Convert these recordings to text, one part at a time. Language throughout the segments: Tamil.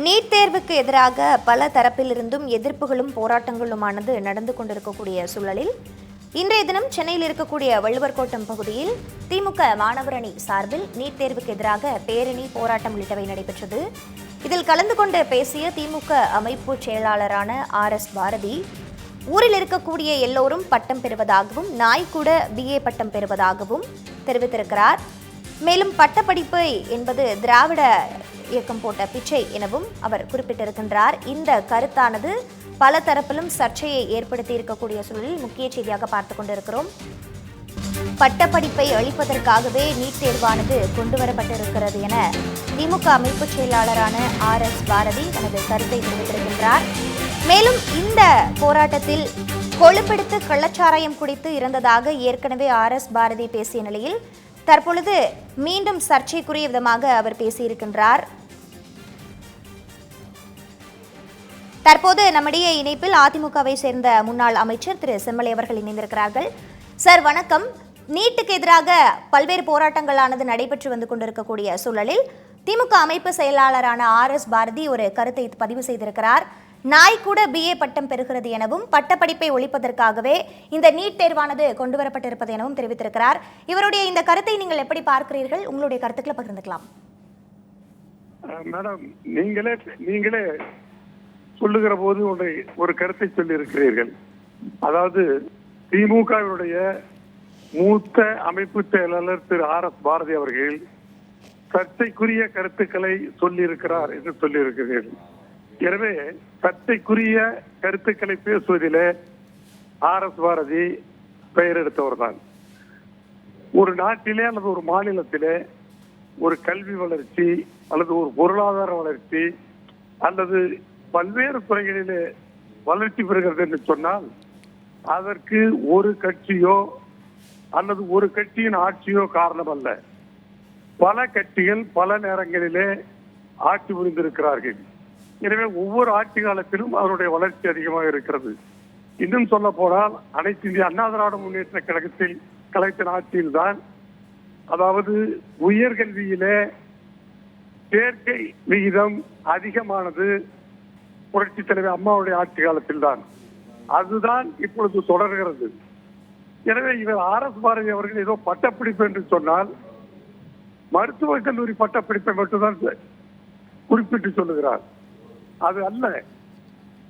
நீட் தேர்வுக்கு எதிராக பல தரப்பிலிருந்தும் எதிர்ப்புகளும் போராட்டங்களுமானது நடந்து கொண்டிருக்கக்கூடிய சூழலில் இன்றைய தினம் சென்னையில் இருக்கக்கூடிய வள்ளுவர் கோட்டம் பகுதியில் திமுக மாணவர் அணி சார்பில் நீட் தேர்வுக்கு எதிராக பேரணி போராட்டம் உள்ளிட்டவை நடைபெற்றது. இதில் கலந்து கொண்டு பேசிய திமுக அமைப்பு செயலாளரான ஆர் எஸ் பாரதி ஊரில் இருக்கக்கூடிய எல்லோரும் பட்டம் பெறுவதாகவும் நாய் கூட பிஏ பட்டம் பெறுவதாகவும் தெரிவித்திருக்கிறார். மேலும் பட்டப்படிப்பு என்பது திராவிட இயக்கம் போட்ட பிச்சை எனவும் அவர் குறிப்பிட்டிருக்கின்றார். இந்த கருத்தானது பல தரப்பிலும் சர்ச்சையை ஏற்படுத்தி இருக்கக்கூடிய சூழலில் முக்கிய செய்தியாக பார்த்து கொண்டிருக்கிறோம். பட்டப்படிப்பை அளிப்பதற்காகவே நீட் தேர்வானது கொண்டு வரப்பட்டிருக்கிறது என திமுக அமைப்பு செயலாளரான ஆர் எஸ் பாரதி தனது கருத்தை தெரிவித்திருக்கின்றார். மேலும் இந்த போராட்டத்தில் கொழுப்பெடுத்து கள்ளச்சாராயம் குடித்து இறந்ததாக ஏற்கனவே ஆர் எஸ் பாரதி பேசிய நிலையில் தற்பொழுது மீண்டும் சர்ச்சைக்குரிய விதமாக அவர் பேசியிருக்கின்றார். தற்போது நம்முடைய இணைப்பில் அதிமுகவை சேர்ந்த முன்னாள் அமைச்சர் திரு செம்மலை அவர்கள் இணைந்திருக்கிறார்கள். சார் வணக்கம். நீட்டுக்கு எதிராக பல்வேறு போராட்டங்களானது நடைபெற்று வந்து கொண்டிருக்கக்கூடிய சூழலில் திமுக அமைப்பு செயலாளரான ஆர் எஸ் பாரதி ஒரு கருத்தை பதிவு செய்திருக்கிறார். நாய் கூட பிஏ பட்டம் பெறுகிறது எனவும் பட்டப்படிப்பை ஒழிப்பதற்காகவே இந்த நீட் தேர்வானது கொண்டு வரப்பட்டிருப்பது எனவும் தெரிவித்திருக்கிறார். இவருடைய இந்த கருத்தை நீங்கள் எப்படி பார்க்கிறீர்கள்? உங்களுடைய கருத்துக்களை பகிர்ந்துக்கலாம். மேடம் நீங்களே நீங்களே சொல்லுகிற போது ஒரு ஒரு கருத்தை சொல்லி இருக்கிறீர்கள் அதாவது திமுகவினுடைய மூத்த அமைப்பு செயலாளர் திரு ஆர் எஸ் பாரதி அவர்கள் சர்ச்சைக்குரிய கருத்துக்களை சொல்லியிருக்கிறார் என்று சொல்லியிருக்கிறீர்கள். எனவே சர்ச்சைக்குரிய கருத்துக்களை பேசுவதிலே ஆர் எஸ் பாரதி பெயர் எடுத்தவர்தான் ஒரு நாட்டிலே அல்லது ஒரு மாநிலத்திலே ஒரு கல்வி வளர்ச்சி அல்லது ஒரு பொருளாதார வளர்ச்சி அல்லது பல்வேறு துறைகளிலே வளர்ச்சி பெறுகிறது என்று சொன்னால் அதற்கு ஒரு கட்சியோ அல்லது ஒரு கட்சியின் ஆட்சியோ காரணம் அல்ல பல கட்சிகள் பல நேரங்களிலே ஆட்சி புரிந்திருக்கிறார்கள். எனவே ஒவ்வொரு ஆட்சி காலத்திலும் அவருடைய வளர்ச்சி அதிகமாக இருக்கிறது. இன்னும் சொல்ல போனால் அனைத்து இந்திய அண்ணா திராவிட முன்னேற்ற கழகத்தில் கழகத்தின் ஆட்சியில் தான் அதாவது உயர்கல்வியிலே சேர்க்கை விகிதம் அதிகமானது புரட்சி தலைவர் அம்மாவுடைய ஆட்சி காலத்தில் தான். அதுதான் இப்பொழுது தொடர்கிறது. எனவே இவர் ஆர் எஸ் பாரதி அவர்கள் ஏதோ பட்டப்படிப்பு என்று சொன்னால் மருத்துவக் கல்லூரி பட்டப்படிப்பை மட்டும்தான் குறிப்பிட்டு சொல்லுகிறார். அது அல்ல.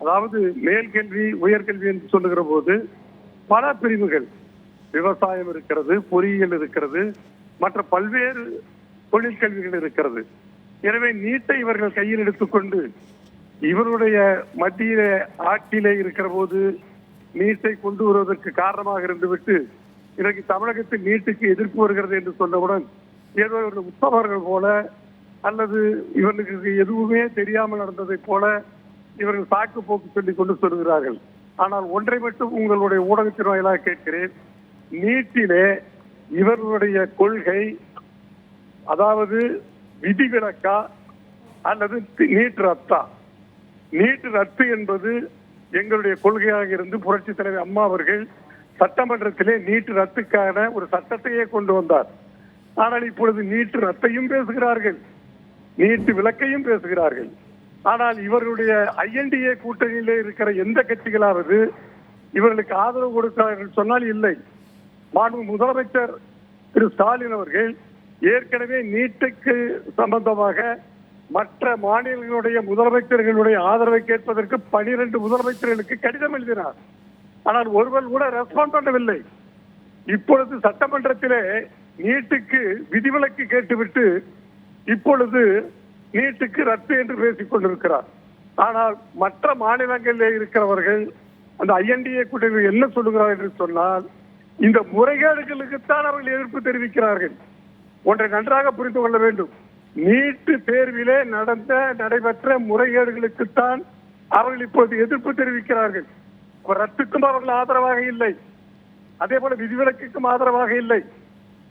அதாவது மேல்கல்வி உயர்கல்வி என்று சொல்லுகிற போது பல பிரிவுகள். விவசாயம் இருக்கிறது பொறியியல் இருக்கிறது மற்ற பல்வேறு தொழிற்கல்விகள் இருக்கிறது. எனவே நீட்டை இவர்கள் கையில் எடுத்துக்கொண்டு இவருடைய மத்தியில ஆட்சியிலே இருக்கிற போது நீட்டை கொண்டு வருவதற்கு காரணமாக இருந்துவிட்டு இன்றைக்கு தமிழகத்தில் நீட்டுக்கு எதிர்ப்பு வருகிறது என்று சொன்னவுடன் ஏதோ ஒரு உத்தவர்கள் போல அல்லது இவர்களுக்கு எதுவுமே தெரியாமல் நடந்ததை போல இவர்கள் சாக்கு போக்கு சொல்லிக் கொண்டு சொல்கிறார்கள். ஆனால் ஒன்றை மட்டும் உங்களுடைய ஊடகத்தின் வாயிலாக கேட்கிறேன். நீட்டிலே இவர்களுடைய கொள்கை அதாவது விதிவிலக்கா அல்லது நீட் ரத்தா? நீட் ரத்து என்பது எங்களுடைய கொள்கையாக இருந்து புரட்சி தலைவர் அம்மா அவர்கள் சட்டமன்றத்திலே நீட் ரத்துக்கான ஒரு சட்டத்தையே கொண்டு வந்தார். ஆனால் இப்பொழுது நீட் ரத்தையும் பேசுகிறார்கள். நீட்டு விலக்கையும் பேசுகிறார்கள். ஆனால் இவர்களுடைய ஐஎன்டிஏ கூட்டணியிலே இருக்கிற எந்த கட்சிகளாவது இவர்களுக்கு ஆதரவு கொடுக்கிறார்கள் சொன்னால் இல்லை. மாண்பு முதலமைச்சர் திரு ஸ்டாலின் அவர்கள் ஏற்கனவே நீட்டுக்கு சம்பந்தமாக மற்ற மாநிலங்களுடைய முதலமைச்சர்களுடைய ஆதரவை கேட்பதற்கு பனிரெண்டு முதலமைச்சர்களுக்கு கடிதம் எழுதினார். ஆனால் ஒருவர் கூட ரெஸ்பாண்ட் பண்ணவில்லை. இப்பொழுது சட்டமன்றத்திலே நீட்டுக்கு விதிவிலக்கு கேட்டுவிட்டு இப்பொழுது நீட்டுக்கு ரத்து என்று பேசிக் கொண்டிருக்கிறார். ஆனால் மற்ற மாநிலங்களிலே இருக்கிறவர்கள் அந்த ஐஎன்டிஏ கூட்டணி என்ன சொல்லுகிறார் என்று சொன்னால் இந்த முறைகேடுகளுக்குத்தான் அவர்கள் எதிர்ப்பு தெரிவிக்கிறார்கள். ஒன்றை நன்றாக புரிந்து கொள்ள வேண்டும். நீட்டு தேர்விலே நடந்த நடைபெற்ற முறைகேடுகளுக்குத்தான் அவர்கள் இப்போது எதிர்ப்பு தெரிவிக்கிறார்கள். ரத்துக்கும் அவர்கள் ஆதரவாக இல்லை. அதே போல விதிவிலக்குக்கும் ஆதரவாக இல்லை.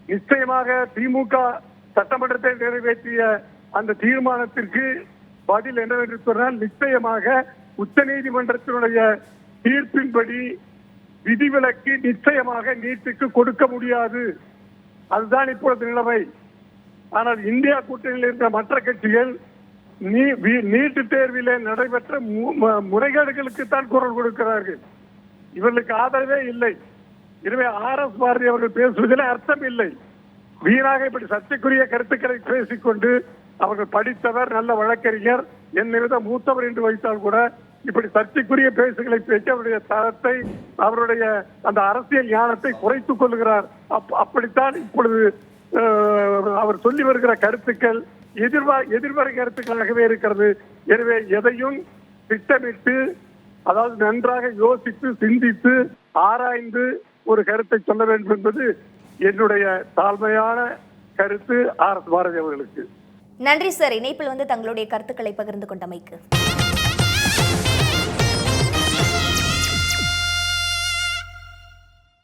நிச்சயமாக திமுக சட்டமன்றத்தை நிறைவேற்றிய அந்த தீர்மானத்திற்கு பதில் என்னவென்று சொன்னால் நிச்சயமாக உச்ச நீதிமன்றத்தினுடைய தீர்ப்பின்படி விதிவிலக்கு நிச்சயமாக நீட்டுக்கு கொடுக்க முடியாது. அதுதான் இப்பொழுது நிலைமை. ஆனால் இந்தியா கூட்டணியில் இருக்கிற மற்ற கட்சிகள் நீ நீட்டு தேர்விலே நடைபெற்ற மு- முறைகேடுகளுக்கு தான் குரல் கொடுக்கிறார்கள். இவர்களுக்கு ஆதரவே இல்லை. எனவே ஆர் எஸ் பாரதி அவர்கள் பேசுவதில் அர்த்தம் இல்லை. வீணாக இப்படி சர்ச்சைக்குரிய கருத்துக்களை பேசிக்கொண்டு அவர்கள் படித்தவர் நல்ல வழக்கறிஞர் என்னை மூத்தவர் என்று வைத்தால் கூட இப்படி சர்ச்சைக்குரிய பேசுகளை பேசி அவருடைய தரத்தை அவருடைய அந்த அரசியல் ஞானத்தை குறைத்துக் கொள்கிறார். அப்- அப்படித்தான் இப்பொழுது அவர் சொல்லி வருகிற கருத்துக்கள் எதிர்வா எதிர்வரை கருத்துக்களாகவே இருக்கிறது. எனவே எதையும் திட்டமிட்டு அதாவது நன்றாக யோசித்து சிந்தித்து ஆராய்ந்து ஒரு கருத்தை சொல்ல வேண்டும் என்பது என்னுடைய தாழ்மையான கருத்து ஆர் எஸ் பாரதி அவர்களுக்கு. நன்றி சார். இணைப்பில் வந்து தங்களுடைய கருத்துக்களை பகிர்ந்து கொண்டமைக்கு